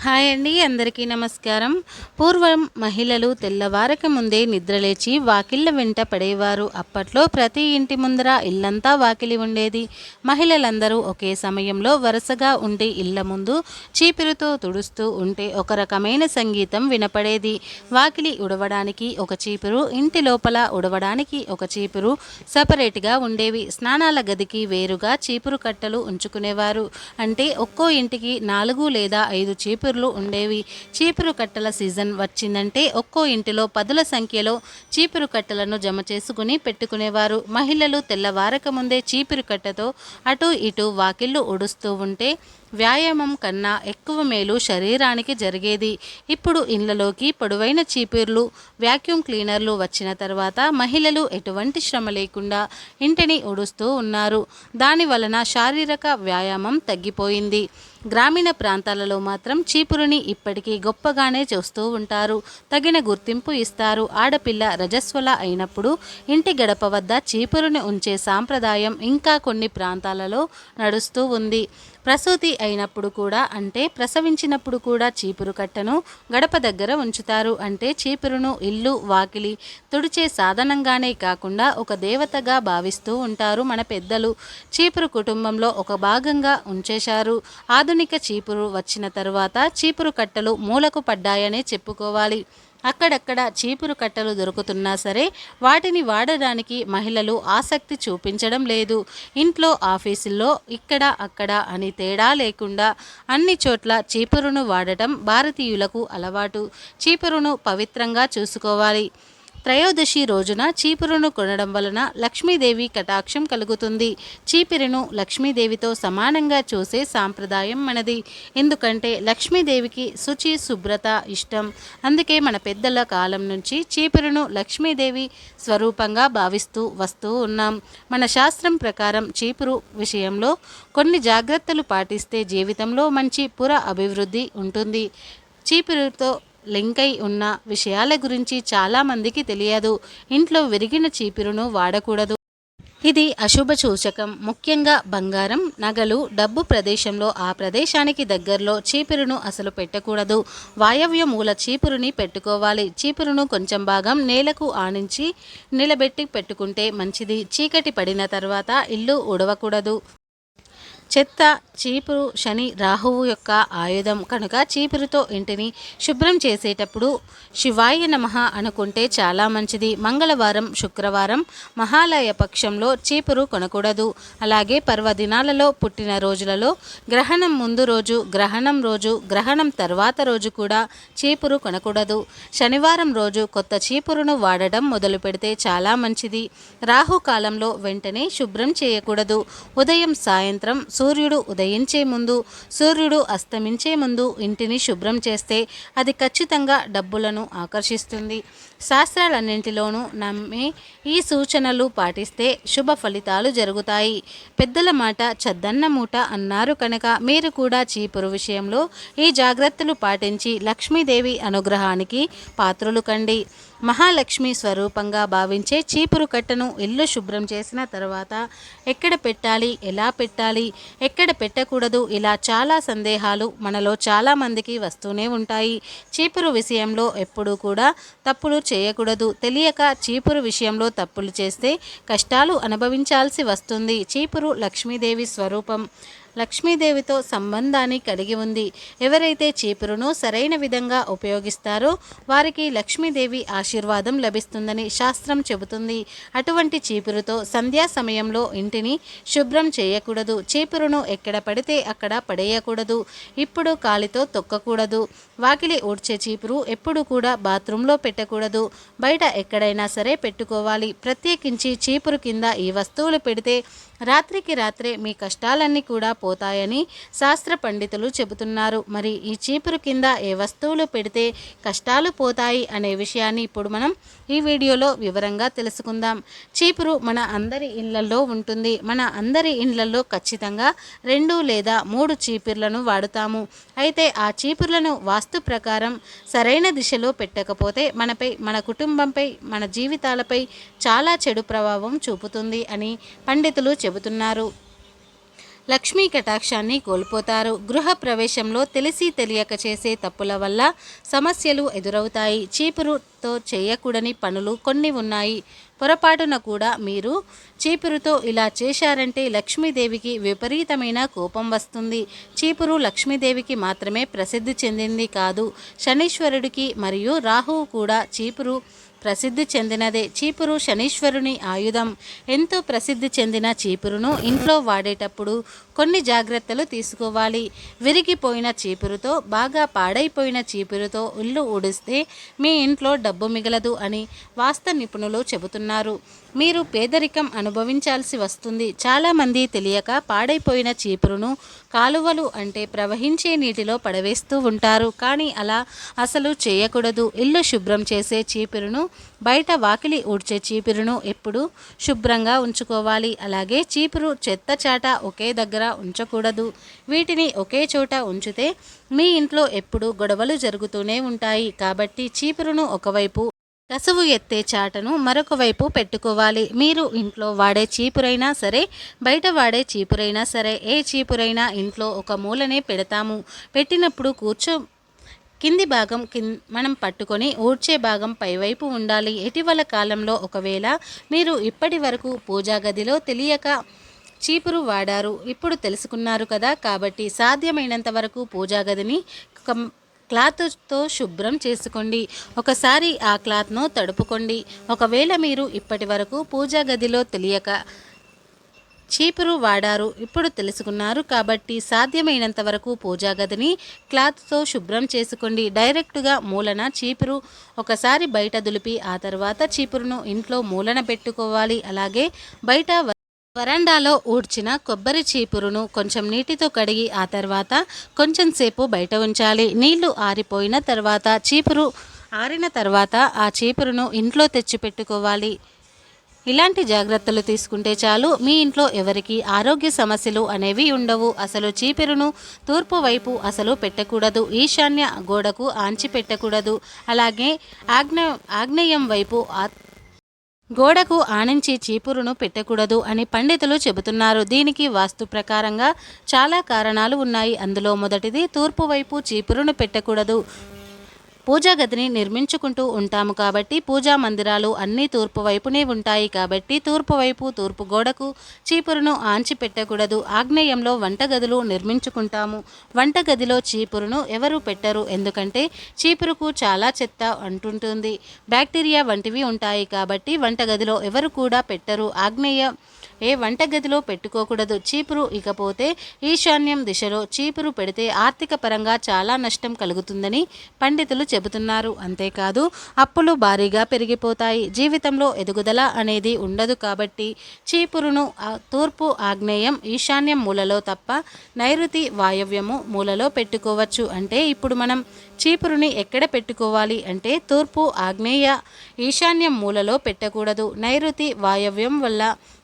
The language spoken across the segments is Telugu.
హాయ్ అండి అందరికీ నమస్కారం. పూర్వం మహిళలు తెల్లవారక ముందే నిద్రలేచి వాకిళ్ళ వెంట పడేవారు. అప్పట్లో ప్రతి ఇంటి ముందర ఇల్లంతా వాకిలి ఉండేది. మహిళలందరూ ఒకే సమయంలో వరుసగా ఉండి ఇళ్ళ ముందు చీపురుతో తుడుస్తూ ఉంటే ఒక రకమైన సంగీతం వినపడేది. వాకిలి ఉడవడానికి ఒక చీపురు ఇంటి లోపల ఉడవడానికి ఒక చీపురు సపరేట్గా ఉండేవి. స్నానాల గదికి వేరుగా చీపురు కట్టలు ఉంచుకునేవారు. అంటే ఒక్కో ఇంటికి నాలుగు లేదా ఐదు చీపురు చీపుర్లు ఉండేవి. చీపురు కట్టల సీజన్ వచ్చిందంటే ఒక్కో ఇంటిలో పదుల సంఖ్యలో చీపురు కట్టలను జమ చేసుకుని పెట్టుకునేవారు. మహిళలు తెల్లవారక ముందే చీపురు కట్టతో అటు ఇటు వాకిళ్ళు ఉడుస్తూ ఉంటే వ్యాయామం కన్నా ఎక్కువ మేలు శరీరానికి జరిగేది. ఇప్పుడు ఇళ్ళలోకి పొడవైన చీపుర్లు వ్యాక్యూమ్ క్లీనర్లు వచ్చిన తర్వాత మహిళలు ఎటువంటి శ్రమ లేకుండా ఇంటిని ఉడుస్తూ ఉన్నారు. దాని వలన శారీరక వ్యాయామం తగ్గిపోయింది. గ్రామీణ ప్రాంతాలలో మాత్రం చీపురుని ఇప్పటికీ గొప్పగానే చూస్తూ ఉంటారు. తగిన గుర్తింపు ఇస్తారు. ఆడపిల్ల రజస్వల అయినప్పుడు ఇంటి గడప వద్ద చీపురుని ఉంచే సాంప్రదాయం ఇంకా కొన్ని ప్రాంతాలలో నడుస్తూ ఉంది. ప్రసూతి అయినప్పుడు కూడా అంటే ప్రసవించినప్పుడు కూడా చీపురు కట్టను గడప దగ్గర ఉంచుతారు. అంటే చీపురును ఇల్లు వాకిలి తుడిచే సాధనంగానే కాకుండా ఒక దేవతగా భావిస్తూ ఉంటారు మన పెద్దలు. చీపురు కుటుంబంలో ఒక భాగంగా ఉంచేశారు. ఆధునిక చీపురు వచ్చిన తరువాత చీపురు కట్టలు మూలకు పడ్డాయనే చెప్పుకోవాలి. అక్కడక్కడ చీపురు కట్టలు దొరుకుతున్నా సరే వాటిని వాడడానికి మహిళలు ఆసక్తి చూపించడం లేదు. ఇంట్లో ఆఫీసుల్లో ఇక్కడ అక్కడ అని తేడా లేకుండా అన్ని చోట్ల చీపురును వాడటం భారతీయులకు అలవాటు. చీపురును పవిత్రంగా చూసుకోవాలి. త్రయోదశి రోజున చీపురును కొనడం వలన లక్ష్మీదేవి కటాక్షం కలుగుతుంది. చీపిరిను లక్ష్మీదేవితో సమానంగా చూసే సాంప్రదాయం మనది. ఎందుకంటే లక్ష్మీదేవికి శుచి శుభ్రత ఇష్టం. అందుకే మన పెద్దల కాలం నుంచి చీపురును లక్ష్మీదేవి స్వరూపంగా భావిస్తూ వస్తూ ఉన్నాం. మన శాస్త్రం ప్రకారం చీపురు విషయంలో కొన్ని జాగ్రత్తలు పాటిస్తే జీవితంలో మంచి పుర అభివృద్ధి ఉంటుంది. చీపురుతో లింక్ అయి ఉన్న విషయాల గురించి చాలామందికి తెలియదు. ఇంట్లో విరిగిన చీపురును వాడకూడదు. ఇది అశుభ సూచకం. ముఖ్యంగా బంగారం నగలు డబ్బు ప్రదేశంలో ఆ ప్రదేశానికి దగ్గరలో చీపురును అసలు పెట్టకూడదు. వాయవ్య మూల చీపురుని పెట్టుకోవాలి. చీపురును కొంచెం భాగం నేలకు ఆనించి నిలబెట్టి పెట్టుకుంటే మంచిది. చీకటి పడిన తర్వాత ఇల్లు ఉడవకూడదు చెత్త చీపురు శని రాహువు యొక్క ఆయుధం కనుక చీపురుతో ఇంటిని శుభ్రం చేసేటప్పుడు శివాయ నమః అనుకుంటే చాలా మంచిది. మంగళవారం శుక్రవారం మహాలయ పక్షంలో చీపురు కొనకూడదు. అలాగే పర్వదినాలలో పుట్టిన రోజులలో గ్రహణం ముందు రోజు గ్రహణం రోజు గ్రహణం తర్వాత రోజు కూడా చీపురు కొనకూడదు. శనివారం రోజు కొత్త చీపురును వాడడం మొదలు పెడితే చాలా మంచిది. రాహుకాలంలో వెంటనే శుభ్రం చేయకూడదు. ఉదయం సాయంత్రం సూర్యుడు ఉదయించే ముందు సూర్యుడు అస్తమించే ముందు ఇంటిని శుభ్రం చేస్తే అది ఖచ్చితంగా డబ్బులను ఆకర్షిస్తుంది. శాస్త్రాలన్నింటిలోనూ నమ్మి ఈ సూచనలు పాటిస్తే శుభ ఫలితాలు జరుగుతాయి. పెద్దల మాట చద్దన్న మూట అన్నారు కనుక మీరు కూడా చీపురు విషయంలో ఈ జాగ్రత్తలు పాటించి లక్ష్మీదేవి అనుగ్రహానికి పాత్రులు కండి. మహాలక్ష్మి స్వరూపంగా భావించే చీపురు కట్టను ఇల్లు శుభ్రం చేసిన తర్వాత ఎక్కడ పెట్టాలి ఎలా పెట్టాలి ఎక్కడ పెట్టకూడదు ఇలా చాలా సందేహాలు మనలో చాలామందికి వస్తూనే ఉంటాయి. చీపురు విషయంలో ఎప్పుడూ కూడా తప్పుడు చేయకూడదు. తెలియక చీపురు విషయంలో తప్పులు చేస్తే కష్టాలు అనుభవించాల్సి వస్తుంది. చీపురు లక్ష్మీదేవి స్వరూపం. లక్ష్మీదేవితో సంబంధాన్ని కలిగి ఉంది. ఎవరైతే చీపురును సరైన విధంగా ఉపయోగిస్తారో వారికి లక్ష్మీదేవి ఆశీర్వాదం లభిస్తుందని శాస్త్రం చెబుతుంది. అటువంటి చీపురుతో సంధ్యా సమయంలో ఇంటిని శుభ్రం చేయకూడదు. చీపురును ఎక్కడ పడితే అక్కడ పడేయకూడదు. ఇప్పుడు కాలితో తొక్కకూడదు. వాకిలి ఊడ్చే చీపురు ఎప్పుడు కూడా బాత్రూంలో పెట్టకూడదు. బయట ఎక్కడైనా సరే పెట్టుకోవాలి. ప్రత్యేకించి చీపురు కింద ఈ వస్తువులు పెడితే రాత్రికి రాత్రే మీ కష్టాలన్నీ కూడా పోతాయని శాస్త్ర పండితులు చెబుతున్నారు. మరి ఈ చీపురు కింద ఏ వస్తువులు పెడితే కష్టాలు పోతాయి అనే విషయాన్ని ఇప్పుడు మనం ఈ వీడియోలో వివరంగా తెలుసుకుందాం. చీపురు మన అందరి ఇళ్ళలో ఉంటుంది. మన అందరి ఇళ్ళలో ఖచ్చితంగా రెండు లేదా మూడు చీపుర్లను వాడుతాము. అయితే ఆ చీపుర్లను వాస్తు ప్రకారం సరైన దిశలో పెట్టకపోతే మనపై మన కుటుంబంపై మన జీవితాలపై చాలా చెడు ప్రభావం చూపుతుంది అని పండితులు చెబుతున్నారు. లక్ష్మీ కటాక్షాన్ని కోల్పోతారు. గృహ ప్రవేశంలో తెలిసి తెలియక చేసే తప్పుల వల్ల సమస్యలు ఎదురవుతాయి. చీపురుతో చేయకూడని పనులు కొన్ని ఉన్నాయి. పొరపాటున కూడా మీరు చీపురుతో ఇలా చేశారంటే లక్ష్మీదేవికి విపరీతమైన కోపం వస్తుంది. చీపురు లక్ష్మీదేవికి మాత్రమే ప్రసిద్ధి చెందింది కాదు. శనీశ్వరుడికి మరియు రాహువు కూడా చీపురు ప్రసిద్ధి చెందినదే చీపురు శనీశ్వరుని ఆయుధం. ఎంతో ప్రసిద్ధి చెందిన చీపురును ఇంట్లో వాడేటప్పుడు కొన్ని జాగ్రత్తలు తీసుకోవాలి. విరిగిపోయిన చీపురుతో బాగా పాడైపోయిన చీపురుతో ఇల్లు ఊడిస్తే మీ ఇంట్లో డబ్బు మిగలదు అని వాస్త నిపుణులు చెబుతున్నారు. మీరు పేదరికం అనుభవించాల్సి వస్తుంది. చాలామంది తెలియక పాడైపోయిన చీపురును కాలువలు అంటే ప్రవహించే నీటిలో పడవేస్తూ ఉంటారు. కానీ అలా అసలు చేయకూడదు. ఇల్లు శుభ్రం చేసే చీపురును బయట వాకిలి ఊడ్చే చీపురును ఎప్పుడు శుభ్రంగా ఉంచుకోవాలి. అలాగే చీపురు చెత్త చాట ఒకే దగ్గర ఉంచకూడదు. వీటిని ఒకే చోట ఉంచితే మీ ఇంట్లో ఎప్పుడూ గొడవలు జరుగుతూనే ఉంటాయి. కాబట్టి చీపురును ఒకవైపు కసువు ఎత్తే చాటను మరొక వైపు పెట్టుకోవాలి. మీరు ఇంట్లో వాడే చీపురైనా సరే బయట వాడే చీపురైనా సరే ఏ చీపురైనా ఇంట్లో ఒక మూలనే పెడతాము. పెట్టినప్పుడు కూర్చో కింది భాగం కింద మనం పట్టుకొని ఊడ్చే భాగం పైవైపు ఉండాలి. ఇటీవల కాలంలో ఒకవేళ మీరు ఇప్పటి వరకు పూజా గదిలో తెలియక చీపురు వాడారు. ఇప్పుడు తెలుసుకున్నారు కదా కాబట్టి సాధ్యమైనంత వరకు పూజా గదిని కం- క్లాత్తో శుభ్రం చేసుకోండి. ఒకసారి ఆ క్లాత్ను తడుపుకోండి. ఒకవేళ మీరు ఇప్పటి వరకు పూజా గదిలో తెలియక చీపురు వాడారు ఇప్పుడు తెలుసుకున్నారు కాబట్టి సాధ్యమైనంత వరకు పూజా గదిని క్లాత్తో శుభ్రం చేసుకోండి. డైరెక్ట్గా మూలన చీపురు ఒకసారి బయట దులిపి ఆ తర్వాత చీపురును ఇంట్లో మూలన పెట్టుకోవాలి. అలాగే బయట వరండాలో ఊడ్చిన కొబ్బరి చీపురును కొంచెం నీటితో కడిగి ఆ తర్వాత కొంచెం సేపు బయట ఉంచాలి. నీళ్ళు ఆరిపోయిన తర్వాత చీపురు ఆరిన తర్వాత ఆ చీపురును ఇంట్లో తెచ్చి పెట్టుకోవాలి ఇలాంటి జాగ్రత్తలు తీసుకుంటే చాలు. మీ ఇంట్లో ఎవరికి ఆరోగ్య సమస్యలు అనేవి ఉండవు. అసలు చీపురును తూర్పు వైపు అసలు పెట్టకూడదు. ఈశాన్య గోడకు ఆంచి పెట్టకూడదు. అలాగే ఆగ్నే ఆగ్నేయం వైపు ఆ- గోడకు ఆనించి చీపురును పెట్టకూడదు అని పండితులు చెబుతున్నారు. దీనికి వాస్తు ప్రకారంగా చాలా కారణాలు ఉన్నాయి. అందులో మొదటిది తూర్పు వైపు చీపురును పెట్టకూడదు. పూజా గదిని నిర్మించుకుంటూ ఉంటాము కాబట్టి పూజా మందిరాలు అన్నీ తూర్పు వైపునే ఉంటాయి కాబట్టి తూర్పు వైపు తూర్పు గోడకు చీపురును ఆంచి పెట్టకూడదు. ఆగ్నేయంలో వంటగదులు నిర్మించుకుంటాము. వంటగదిలో చీపురును ఎవరు పెట్టరు? ఎందుకంటే చీపురుకు చాలా చెత్త అంటుంటుంది. బ్యాక్టీరియా వంటివి ఉంటాయి కాబట్టి వంటగదిలో ఎవరు కూడా పెట్టరు. ఆగ్నేయ ఏ వంటగదిలో పెట్టుకోకూడదు. చీపురు ఇకపోతే ఈశాన్యం దిశలో చీపురు పెడితే ఆర్థిక పరంగా చాలా నష్టం కలుగుతుందని పండితులు చెబుతున్నారు. అంతేకాదు అప్పులు భారీగా పెరిగిపోతాయి. జీవితంలో ఎదుగుదల అనేది ఉండదు కాబట్టి చీపురును తూర్పు ఆగ్నేయం ఈశాన్యం మూలలో తప్ప నైరుతి వాయవ్యము మూలలో పెట్టుకోవచ్చు. అంటే ఇప్పుడు మనం చీపురుని ఎక్కడ పెట్టుకోవాలి అంటే తూర్పు ఆగ్నేయ ఈశాన్యం మూలలో పెట్టకూడదు. నైరుతి వాయవ్యం వల్ల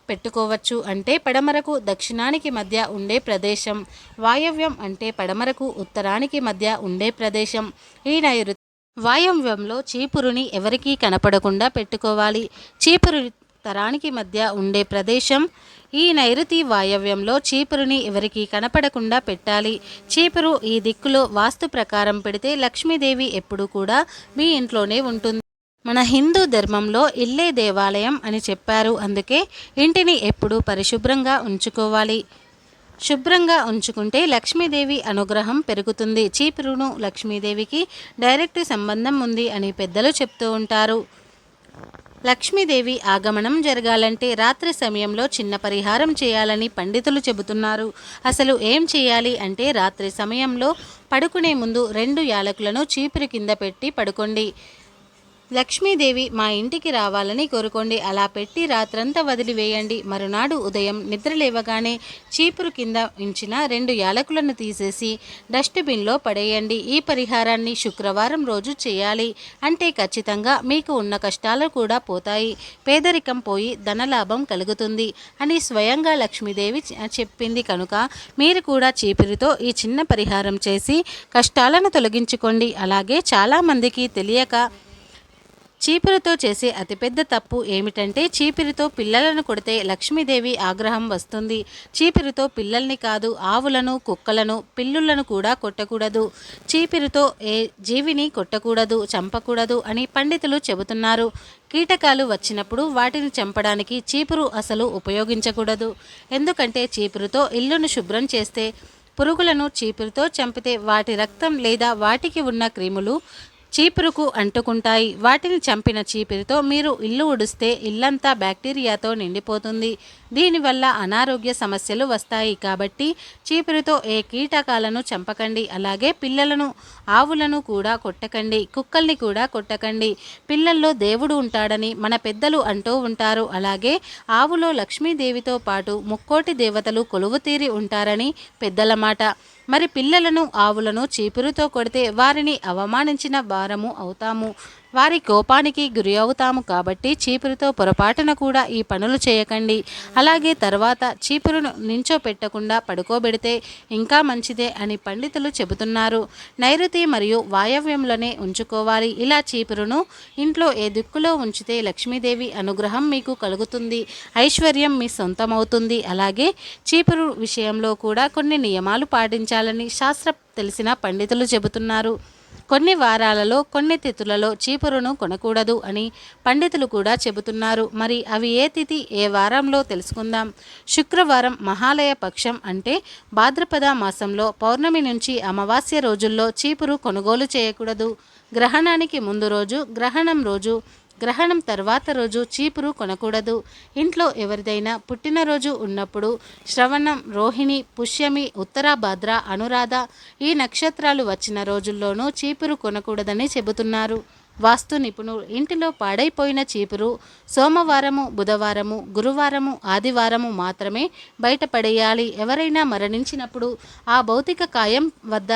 పెట్టుకోవచ్చు అంటే పడమరకు దక్షిణానికి మధ్య ఉండే ప్రదేశం వాయవ్యం అంటే పడమరకు ఉత్తరానికి మధ్య ఉండే ప్రదేశం. ఈ నైరుతి వాయవ్యంలో చీపురుని ఎవరికీ కనపడకుండా పెట్టుకోవాలి. చీపురు తరానికి మధ్య ఉండే ప్రదేశం ఈ నైరుతి వాయవ్యంలో చీపురుని ఎవరికి కనపడకుండా పెట్టాలి. చీపురు ఈ దిక్కులో వాస్తు ప్రకారం పెడితే లక్ష్మీదేవి ఎప్పుడు కూడా మీ ఇంట్లోనే ఉంటుంది. మన హిందూ ధర్మంలో ఇల్లే దేవాలయం అని చెప్పారు. అందుకే ఇంటిని ఎప్పుడూ పరిశుభ్రంగా ఉంచుకోవాలి. శుభ్రంగా ఉంచుకుంటే లక్ష్మీదేవి అనుగ్రహం పెరుగుతుంది. చీపురును లక్ష్మీదేవికి డైరెక్ట్ సంబంధం ఉంది అని పెద్దలు చెప్తూ ఉంటారు. లక్ష్మీదేవి ఆగమనం జరగాలంటే రాత్రి సమయంలో చిన్న పరిహారం చేయాలని పండితులు చెబుతున్నారు. అసలు ఏం చేయాలి అంటే రాత్రి సమయంలో పడుకునే ముందు రెండు యాలకులను చీపురు కింద పెట్టి పడుకోండి. లక్ష్మీదేవి మా ఇంటికి రావాలని కోరుకోండి. అలా పెట్టి రాత్రంతా వదిలివేయండి. మరునాడు ఉదయం నిద్ర లేవగానే చీపురు కింద ఉంచిన రెండు యాలకులను తీసేసి డస్ట్బిన్లో పడేయండి. ఈ పరిహారాన్ని శుక్రవారం రోజు చేయాలి అంటే ఖచ్చితంగా మీకు ఉన్న కష్టాలు కూడా పోతాయి. పేదరికం పోయి ధనలాభం కలుగుతుంది అని స్వయంగా లక్ష్మీదేవి చెప్పింది కనుక మీరు కూడా చీపురుతో ఈ చిన్న పరిహారం చేసి కష్టాలను తొలగించుకోండి. అలాగే చాలామందికి తెలియక చీపురుతో చేసే అతిపెద్ద తప్పు ఏమిటంటే చీపురుతో పిల్లలను కొడితే లక్ష్మీదేవి ఆగ్రహం వస్తుంది. చీపురుతో పిల్లల్ని కాదు ఆవులను కుక్కలను పిల్లులను కూడా కొట్టకూడదు. చీపురుతో ఏ జీవిని కొట్టకూడదు చంపకూడదు అని పండితులు చెబుతున్నారు. కీటకాలు వచ్చినప్పుడు వాటిని చంపడానికి చీపురు అసలు ఉపయోగించకూడదు. ఎందుకంటే చీపురుతో ఇల్లును శుభ్రం చేస్తే పురుగులను చీపురుతో చంపితే వాటి రక్తం లేదా వాటికి ఉన్న క్రిములు చీపురుకు అంటుకుంటాయి. వాటిని చంపిన చీపురుతో మీరు ఇల్లు ఉడిస్తే ఇల్లంతా బ్యాక్టీరియాతో నిండిపోతుంది. దీనివల్ల అనారోగ్య సమస్యలు వస్తాయి కాబట్టి చీపురుతో ఏ కీటకాలను చంపకండి. అలాగే పిల్లలను ఆవులను కూడా కొట్టకండి. కుక్కల్ని కూడా కొట్టకండి. పిల్లల్లో దేవుడు ఉంటాడని మన పెద్దలు అంటూ ఉంటారు. అలాగే ఆవులో లక్ష్మీదేవితో పాటు ముక్కోటి దేవతలు కొలువుతీరి ఉంటారని పెద్దల మాట. మరి పిల్లలను ఆవులను చీపురుతో కొడితే వారిని అవమానించిన భారము అవుతాము. వారి కోపానికి గురి అవుతాము కాబట్టి చీపురుతో పొరపాటున కూడా ఈ పనులు చేయకండి. అలాగే తర్వాత చీపురును నించో పెట్టకుండా పడుకోబెడితే ఇంకా మంచిదే అని పండితులు చెబుతున్నారు. నైరుతి మరియు వాయవ్యంలోనే ఉంచుకోవాలి. ఇలా చీపురును ఇంట్లో ఏ దిక్కులో ఉంచితే లక్ష్మీదేవి అనుగ్రహం మీకు కలుగుతుంది ఐశ్వర్యం మీ సొంతమవుతుంది. అలాగే చీపురు విషయంలో కూడా కొన్ని నియమాలు పాటించాలని శాస్త్ర తెలిసిన పండితులు చెబుతున్నారు. కొన్ని వారాలలో కొన్ని తిథులలో చీపురును కొనకూడదు అని పండితులు కూడా చెబుతున్నారు. మరి అవి ఏ తిథి ఏ వారంలో తెలుసుకుందాం. శుక్రవారం మహాలయ పక్షం అంటే భాద్రపద మాసంలో పౌర్ణమి నుంచి అమావాస్య రోజుల్లో చీపురు కొనుగోలు చేయకూడదు. గ్రహణానికి ముందు రోజు గ్రహణం రోజు గ్రహణం తర్వాత రోజు చీపురు కొనకూడదు. ఇంట్లో ఎవరిదైనా పుట్టినరోజు ఉన్నప్పుడు శ్రవణం రోహిణి పుష్యమి ఉత్తరాభాద్ర అనురాధ ఈ నక్షత్రాలు వచ్చిన రోజుల్లోనూ చీపురు కొనకూడదని చెబుతున్నారు. వాస్తు నిపుణులు ఇంటిలో పాడైపోయిన చీపురు సోమవారము బుధవారము గురువారము ఆదివారము మాత్రమే బయటపడేయాలి. ఎవరైనా మరణించినప్పుడు ఆ భౌతిక కాయం వద్ద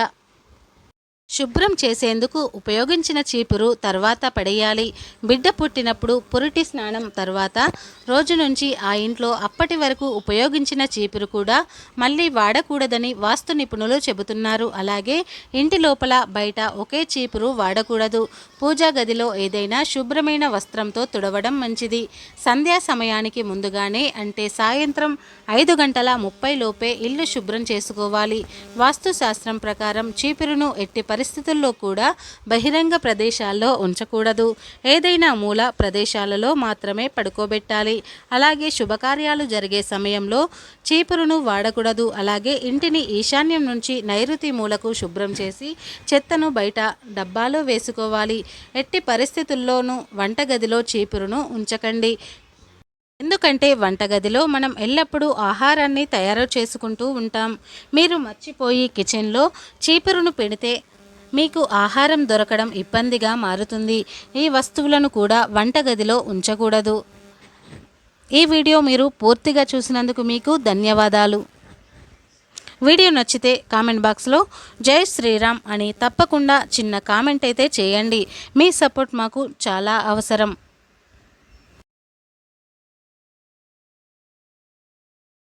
శుభ్రం చేసేందుకు ఉపయోగించిన చీపురు తర్వాత పడేయాలి. బిడ్డ పుట్టినప్పుడు పురిటి స్నానం తర్వాత రోజు నుంచి ఆ ఇంట్లో అప్పటి వరకు ఉపయోగించిన చీపురు కూడా మళ్ళీ వాడకూడదని వాస్తు నిపుణులు చెబుతున్నారు. అలాగే ఇంటి లోపల బయట ఒకే చీపురు వాడకూడదు. పూజా గదిలో ఏదైనా శుభ్రమైన వస్త్రంతో తుడవడం మంచిది. సంధ్యా సమయానికి ముందుగానే అంటే సాయంత్రం ఐదు గంటల ముప్పై లోపే ఇల్లు శుభ్రం చేసుకోవాలి. వాస్తుశాస్త్రం ప్రకారం చీపురును ఎట్టి పరిస్థితుల్లో కూడా బహిరంగ ప్రదేశాల్లో ఉంచకూడదు. ఏదైనా మూల ప్రదేశాలలో మాత్రమే పడుకోబెట్టాలి. అలాగే శుభకార్యాలు జరిగే సమయంలో చీపురును వాడకూడదు. అలాగే ఇంటిని ఈశాన్యం నుంచి నైరుతి మూలకు శుభ్రం చేసి చెత్తను బయట డబ్బాలో వేసుకోవాలి. ఎట్టి పరిస్థితుల్లోనూ వంటగదిలో చీపురును ఉంచకండి. ఎందుకంటే వంటగదిలో మనం ఎల్లప్పుడూ ఆహారాన్ని తయారు చేసుకుంటూ ఉంటాం. మీరు మర్చిపోయి కిచెన్లో చీపురును పెడితే మీకు ఆహారం దొరకడం ఇబ్బందిగా మారుతుంది. ఈ వస్తువులను కూడా వంటగదిలో ఉంచకూడదు. ఈ వీడియో మీరు పూర్తిగా చూసినందుకు మీకు ధన్యవాదాలు. వీడియో నచ్చితే కామెంట్ బాక్స్లో జై శ్రీరామ్ అని తప్పకుండా చిన్న కామెంట్ అయితే చేయండి. మీ సపోర్ట్ మాకు చాలా అవసరం.